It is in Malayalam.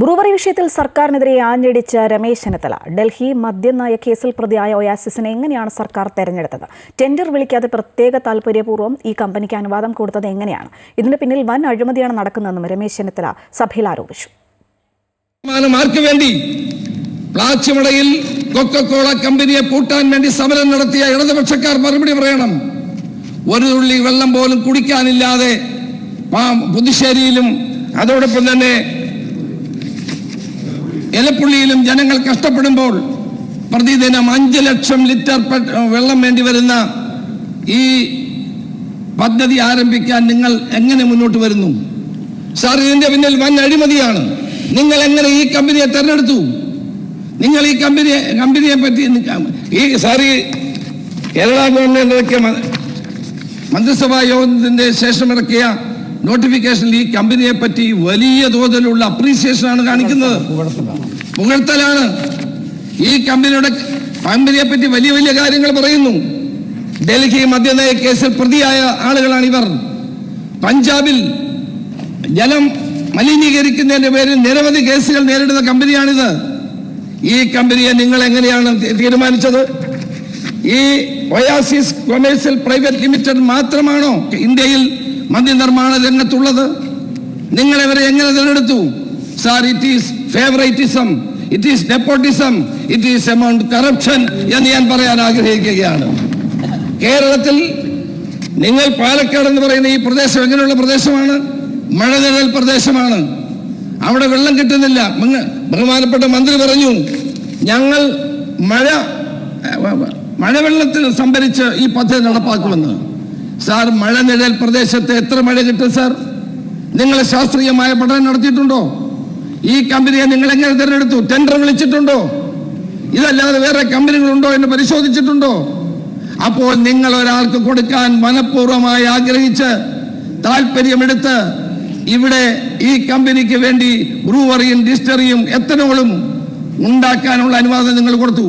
ബ്രൂവറി വിഷയത്തിൽ സർക്കാരിനെതിരെ ആഞ്ഞടിച്ച രമേശ് ചെന്നിത്തല. ഡൽഹി മദ്യനായ കേസിൽ പ്രതിയായ ഒയാസിസിനെ എങ്ങനെയാണ് സർക്കാർ തെരഞ്ഞെടുത്തത്? ടെൻഡർ വിളിക്കാതെ പ്രത്യേക താൽപര്യപൂർവം ഈ കമ്പനിക്ക് അനുവാദം കൊടുത്തത് എങ്ങനെയാണ്? ഇതിന് പിന്നിൽ വൻ അഴിമതിയാണ് നടക്കുന്നതെന്നും രമേശ് ചെന്നിത്തല സഭയിൽ ആരോപിച്ചു. വേണ്ടി? കൊക്കക്കോള കമ്പനിയെ പൂട്ടാൻ വേണ്ടി സമരം നടത്തിയ ഇടതുപക്ഷക്കാർ മറുപടി പറയണം. ഒരു തുള്ളി വെള്ളം പോലും കുടിക്കാനില്ലാതെ പുതുശ്ശേരിയിലും അതോടൊപ്പം തന്നെ എലപ്പുള്ളിയിലും ജനങ്ങൾ കഷ്ടപ്പെടുമ്പോൾ പ്രതിദിനം അഞ്ച് ലക്ഷം ലിറ്റർ വെള്ളം വേണ്ടി വരുന്ന ഈ പദ്ധതി ആരംഭിക്കാൻ നിങ്ങൾ എങ്ങനെ മുന്നോട്ട് വരുന്നു? സാർ ഇതിന്റെ പിന്നിൽ വൻ അഴിമതിയാണ്. നിങ്ങൾ എങ്ങനെ ഈ കമ്പനിയെ തെരഞ്ഞെടുത്തു? നിങ്ങൾ ഈ കമ്പനിയെ കമ്പനിയെ പറ്റി ഈ സാർ ഈ കേരള ഗവൺമെന്റ് മന്ത്രിസഭാ യോഗത്തിന്റെ ശേഷം ഇറക്കിയ നോട്ടിഫിക്കേഷനിൽ ഈ കമ്പനിയെ പറ്റി വലിയ തോതിലുള്ള അപ്രീസിയേഷൻ ആണ് കാണിക്കുന്നത്. പുകഴ്ത്തലാണ് ഈ കമ്പനിയുടെ കമ്പനിയെ പറ്റി വലിയ വലിയ കാര്യങ്ങൾ പറയുന്നു. ഡൽഹി മദ്യനയ കേസിൽ പ്രതിയായ ആളുകളാണ് ഇവർ. പഞ്ചാബിൽ ജലം മലിനീകരിക്കുന്നതിന്റെ പേരിൽ നിരവധി കേസുകൾ നേരിടുന്ന കമ്പനിയാണിത്. ഈ കമ്പനിയെ നിങ്ങൾ എങ്ങനെയാണ് തീരുമാനിച്ചത്? ഈ ഒയാസിസ് കൊമേഴ്സ്യൽ പ്രൈവറ്റ് ലിമിറ്റഡ് മാത്രമാണോ ഇന്ത്യയിൽ മദ്യനിർമ്മാണ രംഗത്തുള്ളത്? നിങ്ങൾ ഇവരെ എങ്ങനെ തിരഞ്ഞെടുത്തു? Sir it is favouritism it is nepotism it is amount corruption എന്ന് ഞാൻ പറയാൻ ആഗ്രഹിക്കുകയാണ്. കേരളത്തിൽ നിങ്ങൾ പാലക്കാട് എന്ന് പറയുന്ന ഈ പ്രദേശം എങ്ങനെയുള്ള പ്രദേശമാണ്? മഴനിഴൽ പ്രദേശമാണ്. അവിടെ വെള്ളം കിട്ടുന്നില്ല. ബഹുമാനപ്പെട്ട മന്ത്രി പറഞ്ഞു ഞങ്ങൾ മഴ മഴവെള്ളത്തിൽ സംഭരിച്ച് ഈ പദ്ധതി നടപ്പാക്കുമെന്ന്. സാർ മഴനിഴൽ പ്രദേശത്ത് എത്ര മഴ കിട്ടും സാർ? നിങ്ങൾ ശാസ്ത്രീയമായ പഠനം നടത്തിയിട്ടുണ്ടോ? ഈ കമ്പനിയെ നിങ്ങൾ എങ്ങനെ തിരഞ്ഞെടുത്തു? ടെൻഡർ വിളിച്ചിട്ടുണ്ടോ? ഇതല്ലാതെ വേറെ കമ്പനികളുണ്ടോ എന്ന് പരിശോധിച്ചിട്ടുണ്ടോ? അപ്പോൾ നിങ്ങൾ ഒരാൾക്ക് കൊടുക്കാൻ മനഃപൂർവമായി ആഗ്രഹിച്ച് താല്പര്യമെടുത്ത് ഇവിടെ ഈ കമ്പനിക്ക് വേണ്ടി ബ്രൂവറിയും ഡിസ്റ്ററിയും എത്തനോളും ഉണ്ടാക്കാനുള്ള അനുവാദം നിങ്ങൾ കൊടുത്തു.